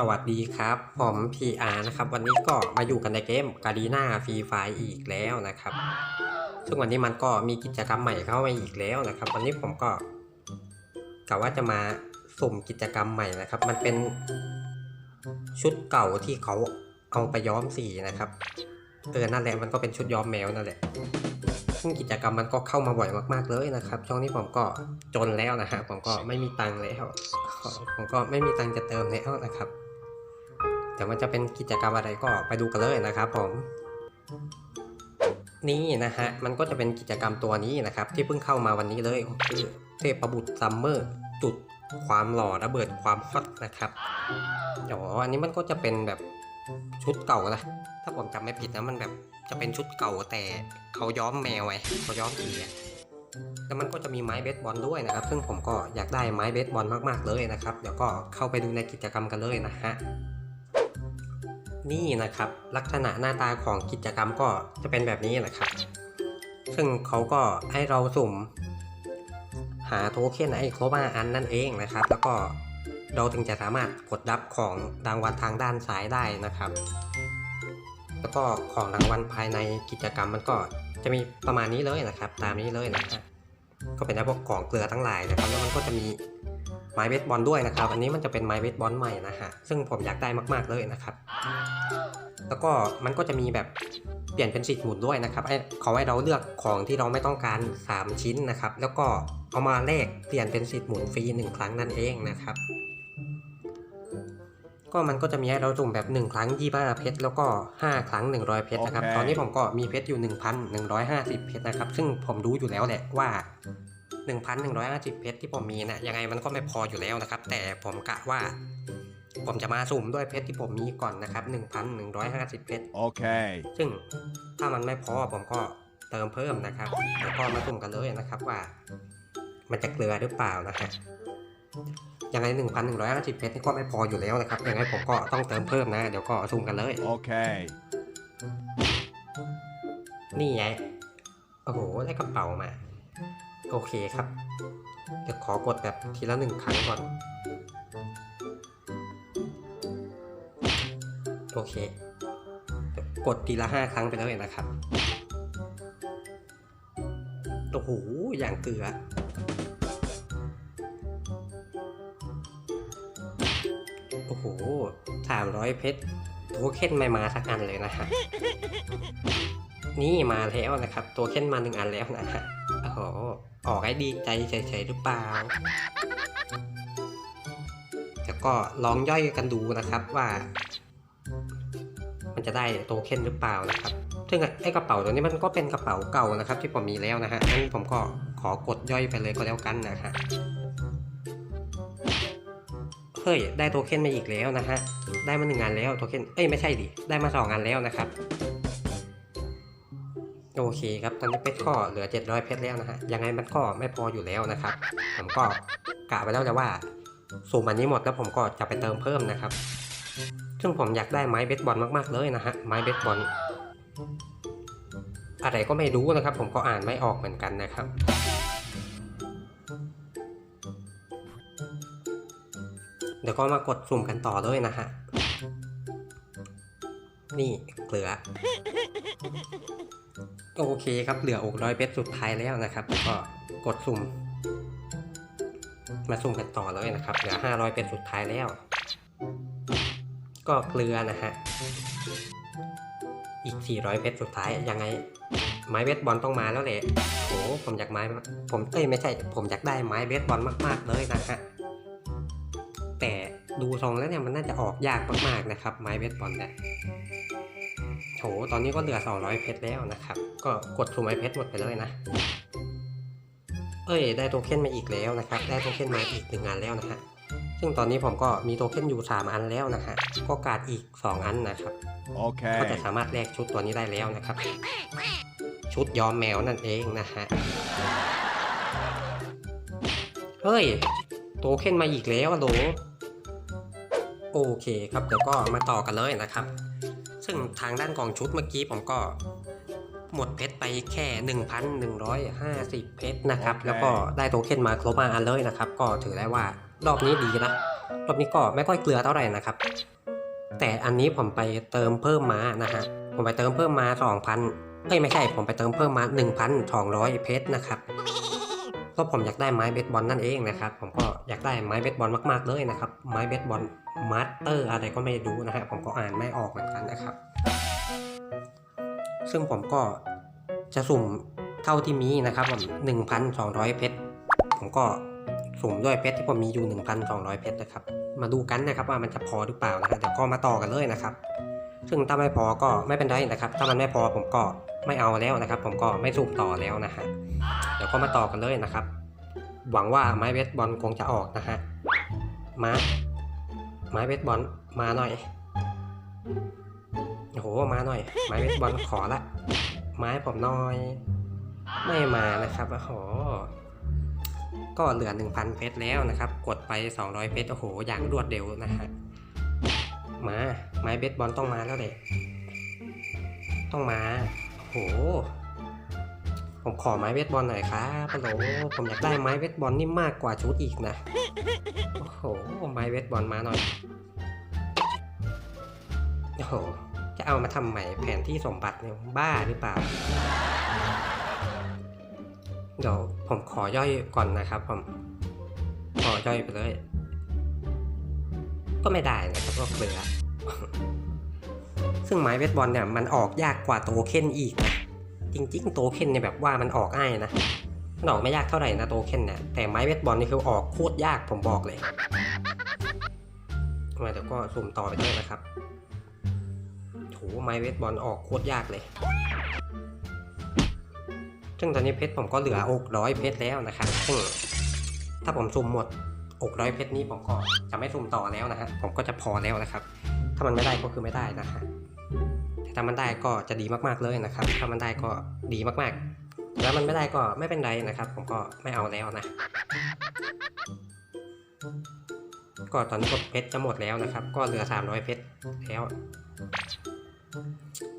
สวัสดีครับ ผม PR นะครับ วันนี้ก็มาอยู่กันในเกมกา d ีนาฟรีไฟอีกแล้วนะครับ ซึ่งวันนี้มันก็มีกิจกรรมใหม่เข้ามาอีกแล้วนะครับ วันนี้ผมก็กะว่าจะมาสุ่มกิจกรรมใหม่นะครับ มันเป็นชุดเก่าที่เขาเอาไปย้อมสีนะครับเออนั่นแหละมันก็เป็นชุดย้อมแมวนั่นแหละซึ่งกิจกรรมมันก็เข้ามาบ่อยมาก ๆเลยนะครับช่วงนี้ผมก็จนแล้วนะฮะผมก็ไม่มีตังค์แล้วผมก็ไม่มีตังค์จะเติมแล้วนะครับ แต่มันจะเป็นกิจกรรมอะไรก็ไปดูกันเลยนะครับผม นี่นะฮะมันก็จะเป็นกิจกรรมตัวนี้นะครับ ที่เพิ่งเข้ามาวันนี้เลยคือเทพบุตรซัมเมอร์จุดความหล่อระเบิดความฮอตนะครับอ๋ออันนี้มันก็จะเป็นแบบชุดเก่านะถ้าผมจำไม่ผิดนะมันแบบจะเป็นชุดเก่าแต่เขาย้อมแมวไว้เขาย้อมสีแล้วมันก็จะมีไม้เบสบอลด้วยนะครับ ซึ่งผมก็อยากได้ไม้เบสบอลมากๆเลยนะครับ เดี๋ยวก็เข้าไปดูในกิจกรรมกันเลยนะฮะ นี่นะครับ ลักษณะหน้าตาของกิจกรรมก็จะเป็นแบบนี้นะครับ ซึ่งเขาก็ให้เราสุ่ม หาโทเค็นไอ้ครบห้าอันนั่นเองนะครับ แล้วก็เราถึงจะสามารถกดรับของรางวัลทางด้านซ้ายได้นะครับ แล้วก็ของรางวัลภายในกิจกรรมมันก็จะมีประมาณนี้เลยนะครับ ตามนี้เลยนะฮะก็เป็นพวกกล่องเกลือทั้งหลายนะครับ แล้วมันก็จะมี ไม้เบสบอลด้วยนะครับ อันนี้มันจะเป็นไม้เบสบอลใหม่นะฮะ ซึ่งผมอยากได้มากๆเลยนะครับ แล้วก็มันก็จะมีแบบเปลี่ยนเป็นสิทธิ์หมุนด้วยนะครับไอ้เขาให้เราเลือกของที่เราไม่ต้องการ 3 ชิ้นนะครับ แล้วก็เอามาแลกเปลี่ยนเป็นสิทธิ์หมุนฟรีหนึ่งครั้งนั่นเองนะครับ ก็มันก็จะมีให้เราจุ่มแบบ 1 ครั้ง25เพชรแล้วก็ 5 ครั้ง 100 เพชรนะครับโอเคตอนนี้ผมก็มีเพชรอยู่ 1,150 เพชรนะครับ ซึ่งผมรู้อยู่แล้วแหละว่า 1,150 เพชรที่ผมมีนะยังไงมันก็ไม่พออยู่แล้วนะครับ แต่ผมกะว่าผมจะมาสุ่มด้วยเพชรที่ผมมีก่อนนะครับ 1,150 เพชร Okay. ซึ่งถ้ามันไม่พอผมก็เติมเพิ่มนะครับแล้วก็มาสุ่มกันเลยนะครับว่า มันจะเกลือหรือเปล่านะฮะยังไง 1,150 เพชรนี่ก็ไม่พออยู่แล้วนะครับยังไงผมก็ต้องเติมเพิ่มนะ เดี๋ยวก็สุ่มกันเลย Okay. นี่ไงโอ้โหได้กระเป๋ามา โอเคครับ เดี๋ยวขอกดแบบทีละหนึ่งครั้งก่อน โอเคเดี๋ยวกดทีละห้าครั้งไปแล้วเลยนะครับ โอ้โห อย่างเกลือ โอ้โหสามร้อยเพชรโทเค็นไม่มาสักอันเลยนะฮะ นี่มาแล้วนะครับ ตัวเค้นมาหนึ่งอันแล้วนะฮะ อ้โห ออกให้ดีใจเฉยๆหรือเปล่า แล้วก็ลองย่อยกันดูนะครับว่า มันจะได้โทเค็นหรือเปล่านะครับ ซึ่งไอ้กระเป๋าตัวนี้มันก็เป็นกระเป๋าเก่านะครับ ที่ผมมีแล้วนะฮะงั้นผมก็ขอกดย่อยไปเลยก็แล้วกันนะฮะเฮ้ยได้โทเค็นมาอีกแล้วนะฮะ ได้มาหนึ่งอันแล้วโทเค็น เอ้ยไม่ใช่ดิ ได้มาสองอันแล้วนะครับ โอเคครับตอนนี้เพชรก็เหลือ 700 เพชรแล้วนะฮะยังไงมันก็ไม่พออยู่แล้วนะครับ ผมก็กะไว้แล้วแหละว่าสูมอันนี้หมดแล้วผมก็จะไปเติมเพิ่มนะครับ ซึ่งผมอยากได้ไม้เบสบอลมากๆเลยนะฮะไม้เบสบอลอะไรก็ไม่รู้นะครับ ผมก็อ่านไม่ออกเหมือนกันนะครับเดี๋ยวก็มากดสุ่มกันต่อเลยนะฮะ นี่เกลือ โอเคครับเหลืออกร้อยเพชรสุดท้ายแล้วนะครับ ก็กดสุ่ม มาสุ่มกันต่อเลยนะครับ เหลือห้าร้อยเพชรสุดท้ายแล้ว ก็เกลือนะฮะ อีกสี่ร้อยเพชรสุดท้ายยังไง ไม้เบสบอลต้องมาแล้วแหละโอ้ผมอยากไม้ ผมเอ้ยไม่ใช่ ผมอยากได้ไม้เบสบอลมากๆเลยนะฮะ แต่ดูทรงแล้วเนี่ยมันน่าจะออกยากมากๆนะครับ ไม้เบสบอลเนี่ย โหตอนนี้ก็เหลือ 200 เพชรแล้วนะครับ ก็กดสุ่มไอเพชรหมดไปเลยนะ เอ้ย ได้โทเค็นมาอีกแล้วนะครับ ได้โทเค็นมาอีกหนึ่งอันแล้วนะฮะ ซึ่งตอนนี้ผมก็มีโทเค็นอยู่ 3 อันแล้วนะฮะ ก็การดอีก 2 อันนะครับก็จะ Okay. สามารถแลกชุดตัวนี้ได้แล้วนะครับ ชุดย้อมแมวนั่นเองนะฮะ เฮ้ย โทเค็นมาอีกแล้วอะโหลโอเคครับ เดี๋ยวก็มาต่อกันเลยนะครับ ซึ่งทางด้านกล่องชุดเมื่อกี้ผมก็หมดเพชรไปแค่ 1,150 เพชรนะครับโอเคแล้วก็ได้โทเค็นมาครบมาอันเลยนะครับ ก็ถือได้ว่ารอบนี้ดีนะ รอบนี้ก็ไม่ค่อยเกลือเท่าไหร่นะครับ แต่อันนี้ผมไปเติมเพิ่มมานะฮะ ผมไปเติมเพิ่มมา 2,000เอ้ยไม่ใช่ ผมไปเติมเพิ่มมา 1,200 เพชรนะครับ เพราะผมอยากได้ไม้เบสบอลนั่นเองนะครับ ผมก็อยากได้ไม้เบสบอลมากๆเลยนะครับ ไม้เบสบอลมาสเตอร์อะไรก็ไม่รู้นะฮะผมก็อ่านไม่ออกเหมือนกันนะครับ ซึ่งผมก็จะสุ่มเท่าที่มีนะครับผม1,200 เพชร ผมก็สุ่มด้วยเพชรที่ผมมีอยู่ 1,200 เพชรนะครับ มาดูกันนะครับว่ามันจะพอหรือเปล่านะฮะเดี๋ยวก็มาต่อกันเลยนะครับ ซึ่งถ้าไม่พอก็ไม่เป็นไรนะครับ ถ้ามันไม่พอผมก็ไม่เอาแล้วนะครับ ผมก็ไม่สุ่มต่อแล้วนะฮะเดี๋ยวก็มาต่อกันเลยนะครับ หวังว่าไม้เบสบอลคงจะออกนะฮะมาไม้เบสบอลมาหน่อยโอ้โหมาหน่อย ไม้เบสบอลขอละไม้ผมหน่อย ไม่มานะครับโอ้โหก็เหลือ 1,000เพชรแล้วนะครับ กดไป 200เพชรโอ้โห อย่างรวดเร็วนะฮะ ม้เบสบอลต้องมาแล้วเด็ต้องมาโอ้โห ผมขอไม้เบสบอลหน่อยครับฮัลโหลผมอยากได้ไม้เบสบอลนี่มากกว่าชุดอีกนะ โอ้โห ไม้เบสบอลมาหน่อย โอ้โห จะเอามาทำใหม่แผนที่สมบัติเนี่ยบ้าหรือเปล่า เดี๋ยวผมขอย่อยก่อนนะครับผม ขอย่อยไปเลย ก็ไม่ได้นะครับก็เกลือ ซึ่งไม้เวทบอลเนี่ยมันออกยากกว่าโตเค็นอีกนะจริงๆ โตเค็นเนี่ยแบบว่ามันออกง่ายนะมันออกไม่ยากเท่าไหร่นะโตเค็นเนี่ยแต่ไม้เวทบอลนี่คือออกโคตรยากผมบอกเลยมาเดี๋ยวก็สุ่มต่อไปด้วยนะครับโถไม้เวทบอลออกโคตรยากเลยซึ่งตอนนี้เพชรผมก็เหลืออกร้อยเพชรแล้วนะครับซึ่งถ้าผมสุ่มหมดอกร้อยเพชรนี้ผมก็จะไม่สุ่มต่อแล้วนะฮะผมก็จะพอแล้วนะครับ ถ้ามันไม่ได้ก็คือไม่ได้นะฮะแต่ถ้ามันได้ก็จะดีมากๆเลยนะครับ ถ้ามันได้ก็ดีมากๆ แล้วมันไม่ได้ก็ไม่เป็นไรนะครับ ผมก็ไม่เอาแล้วนะ ก็ตอนนี้ก็เพชรจะหมดแล้วนะครับ ก็เหลือ300เพชรแล้ว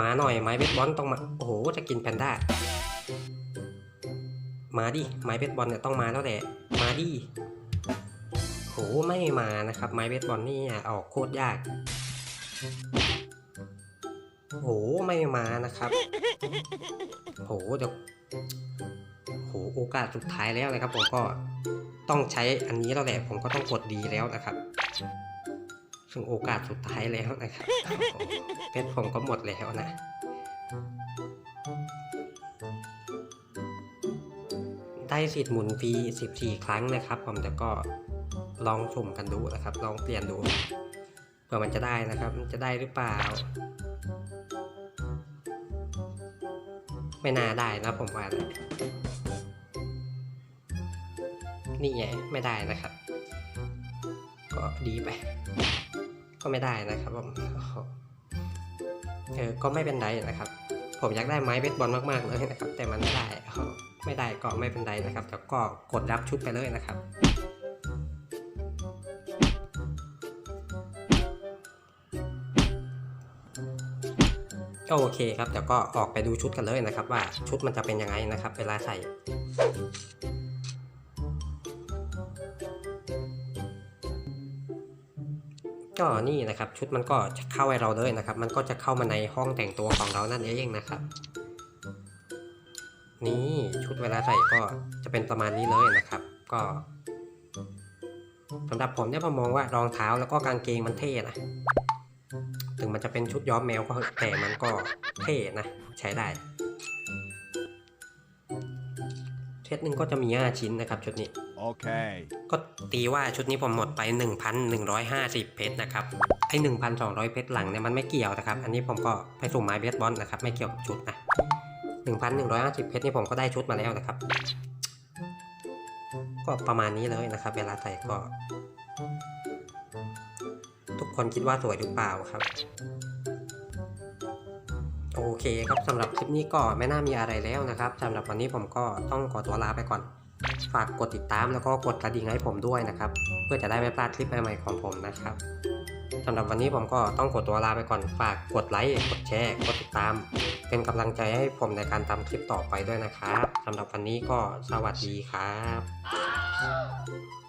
มาหน่อยไม้เบสบอลต้องมา โอ้โห จะกินแพนด้า มาดิ ไม้เบสบอลเนี่ยต้องมาแล้วแหละ มาดิโห ไม่มานะครับ ไม้เบสบอลนี่ออกโคตรยาก โหไม่มานะครับโหเดี๋ยวโหโอกาสสุดท้ายแล้วนะครับ ผมก็ต้องใช้อันนี้แล้วแหละผมก็ต้องกดดีแล้วนะครับ ซึ่งโอกาสสุดท้ายแล้วนะครับเพชรผมก็หมดแล้วนะได้สิทธิ์หมุนฟรี14 ครั้งนะครับ ผมแต่ก็ลองสุ่มกันดูนะครับ ลองเปลี่ยนดู เผื่อมันจะได้นะครับ มันจะได้หรือเปล่า ไม่น่าได้นะผมว่านะนี่ไงไม่ได้นะครับ ก็ดีไป ก็ไม่ได้นะครับผมเออก็ไม่เป็นไรนะครับ ผมอยากได้ไม้เบสบอลมากๆเลยนะครับ แต่มันไม่ได้ไม่ได้ก็ไม่เป็นไรนะครับแต่ก็กดรับชุดไปเลยนะครับ ก็โอเคครับเดี๋ยวก็ออกไปดูชุดกันเลยนะครับ ว่าชุดมันจะเป็นยังไงนะครับ เวลาใส่ก็นี่นะครับ ชุดมันก็จะเข้าให้เราเลยนะครับ มันก็จะเข้ามาในห้องแต่งตัวของเรานั่นเองนะครับ นี่ชุดเวลาใส่ก็จะเป็นประมาณนี้เลยนะครับ ก็สำหรับผมเนี่ยผมมองว่ารองเท้าแล้วก็กางเกงมันเท่นะ ถึงมันจะเป็นชุดย้อมแมวก็เถอะแต่มันก็เท่นะ ใช้ได้เซตหนึ่งก็จะมี 5 ชิ้นนะครับชุดนี้ Okay. ก็ตีว่าชุดนี้ผมหมดไป 1,150 เพชรนะครับ ไอ้ 1,200 เพชรหลังเนี่ยมันไม่เกี่ยวนะครับ อันนี้ผมก็ไปสุ่มไม้เบสบอลนะครับ ไม่เกี่ยวกับชุดนะ1,150 เพชรนี่ผมก็ได้ชุดมาแล้วนะครับ ก็ประมาณนี้เลยนะครับ เวลาใส่ก็ทุก คนคิดว่าสวยหรือเปล่าครับ โอเคครับสำหรับคลิปนี้ก็ไม่น่ามีอะไรแล้วนะครับสำหรับวันนี้ผมก็ต้องขอตัวลาไปก่อน ฝากกดติดตามแล้วก็กดกระดิ่งให้ผมด้วยนะครับ เพื่อจะได้ไม่พลาดคลิปใหม่ๆของผมนะครับสำหรับวันนี้ผมก็ต้องกดตัวลาไปก่อน ฝากกดไลค์ กดแชร์ กดติดตาม เป็นกำลังใจให้ผมในการทำคลิปต่อไปด้วยนะครับสำหรับวันนี้ก็สวัสดีครับ